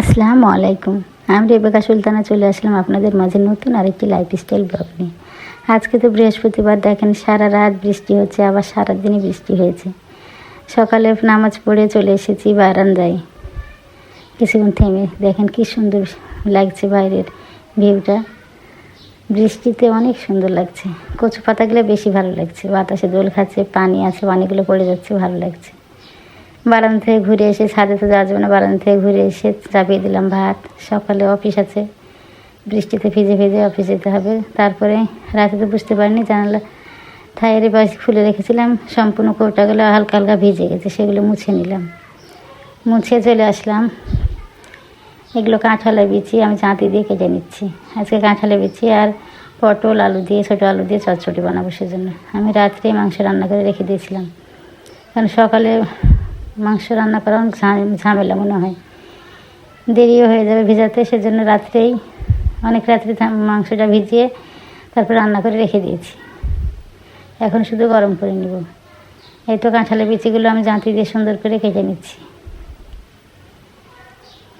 আসসালামু আলাইকুম। আমি রেবেকা সুলতানা, চলে আসলাম আপনাদের মাঝে নতুন আরেকটি লাইফস্টাইল ব্লগ নিয়ে। আজকে তো বৃহস্পতিবার, দেখেন সারা রাত বৃষ্টি হচ্ছে, আবার সারা দিনই বৃষ্টি হয়েছে। সকালে নামাজ পড়ে চলে এসেছি বারান্দায়। কিছুক্ষণ থেমে, দেখেন কি সুন্দর লাগছে বাইরের ভিউটা বৃষ্টিতে অনেক সুন্দর লাগছে। কচু পাতাগুলো বেশি ভালো লাগছে। বাতাসে দোল খাচ্ছে, পানি আছে, পানিগুলো পড়ে যাচ্ছে, ভালো লাগছে। বারান্দা থেকে ঘুরে এসে ছাদে তো যাওয়া যাবে না বারান্দা থেকে ঘুরে এসে চাপিয়ে দিলাম ভাত। সকালে অফিস আছে, বৃষ্টিতে ভিজে ভিজে অফিস যেতে হবে। তারপরে রাতে তো বুঝতে পারিনি, জানালা থায়ের বাস খুলে রেখেছিলাম, সম্পূর্ণ কৌটাগুলো হালকা হালকা ভিজে গেছে, সেগুলো মুছে নিলাম। মুছে চলে আসলাম। এগুলো কাঁঠালে বিচি, আমি চাঁতি দিয়ে কেটে নিচ্ছি। আজকে কাঁঠালে বিচি আর পটল, আলু দিয়ে, ছোটো আলু দিয়ে চটচটি বানাবো সেজন্য। আমি রাত্রে মাংস রান্না করে রেখে দিয়েছিলাম। কারণ সকালে মাংস রান্না করা অনেক ঝামেলা মনে হয়। দেরিও হয়ে যাবে ভিজাতে, সেজন্য রাত্রেই, অনেক রাত্রে মাংসটা ভিজিয়ে তারপর রান্না করে রেখে দিয়েছি। এখন শুধু গরম করে নেব। এই তো কাঁঠালের বিচিগুলো আমি জাঁতি দিয়ে সুন্দর করে কেটে নিচ্ছি।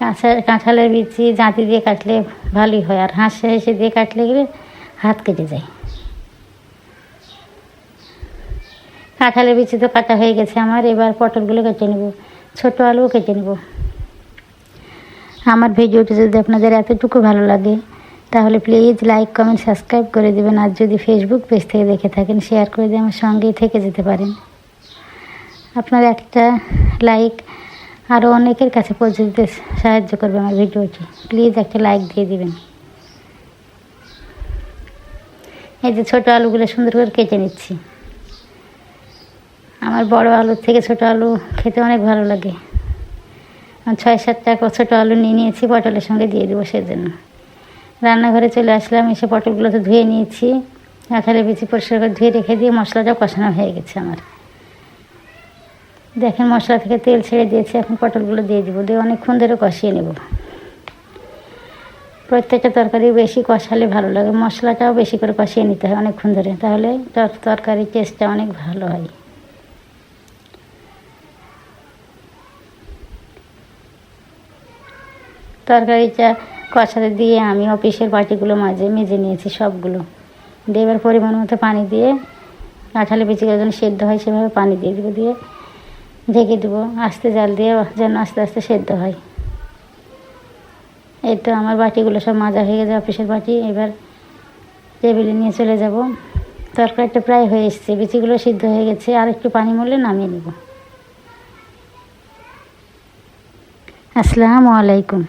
কাঁচা কাঁঠালের বিচি জাঁতি দিয়ে কাটলে ভালোই হয়, আর হাঁসে হেসে দিয়ে কাটলে গেলে হাত কেটে যায়। কাঁঠালের বিচি তো কাটা হয়ে গেছে আমার, এবার পটলগুলো কেটে নেব। ছোটো আলুও কেটে নেব। আমার ভিডিওটি যদি আপনাদের এতটুকু ভালো লাগে, তাহলে প্লিজ লাইক কমেন্ট সাবস্ক্রাইব করে দেবেন। আর যদি ফেসবুক পেজ থেকে দেখে থাকেন শেয়ার করে দিয়ে আমার সঙ্গেই থেকে যেতে পারেন। আপনার একটা লাইক আরও অনেকের কাছে পৌঁছে দিতে সাহায্য করবে আমার ভিডিওটি। প্লিজ একটা লাইক দিয়ে দিবেন। এই যে ছোটো আলুগুলো সুন্দর করে কেটে নিচ্ছি। আমার বড় আলুর থেকে ছোটো আলু খেতে অনেক ভালো লাগে। ছয় সাতটা ছোটো আলু নিয়ে নিয়েছি, পটলের সঙ্গে দিয়ে দেবো সেজন্য। রান্নাঘরে চলে আসলাম, এসে পটলগুলো তো ধুয়ে নিয়েছি। আঠালে বেশি পরিষ্কার করে ধুয়ে রেখে দিয়ে মশলাটা কষানো হয়ে গেছে আমার। দেখেন মশলা থেকে তেল ছেড়ে দিয়েছি, এখন পটলগুলো দিয়ে দেবো, দিয়ে অনেকক্ষণ ধরে কষিয়ে নেব। প্রত্যেকটা তরকারি বেশি কষালে ভালো লাগে, মশলাটাও বেশি করে কষিয়ে নিতে হয় অনেকক্ষণ ধরে, তাহলে তর- তরকারির টেস্টটা অনেক ভালো হয়। তরকারিটা কষাতে দিয়ে আমি অফিসের বাটিগুলো মাঝে মেজে নিয়েছি সবগুলো। দিয়ে এবার পরিমাণ মতো পানি দিয়ে কাঁঠালে বিচিগুলো যেন সেদ্ধ হয়, সেভাবে পানি দিয়ে দেবো, দিয়ে ঢেকে দেবো। আস্তে জাল দিয়ে যেন আস্তে আস্তে সেদ্ধ হয়। এই তো আমার বাটিগুলো সব মাজা হয়ে গেছে অফিসের বাটি। এবার টেবিলে নিয়ে চলে যাব। তরকারিটা প্রায় হয়ে এসছে। বিচিগুলো সিদ্ধ হয়ে গেছে। আর একটু পানি মরলে নামিয়ে নেব। আসসালামু আলাইকুম।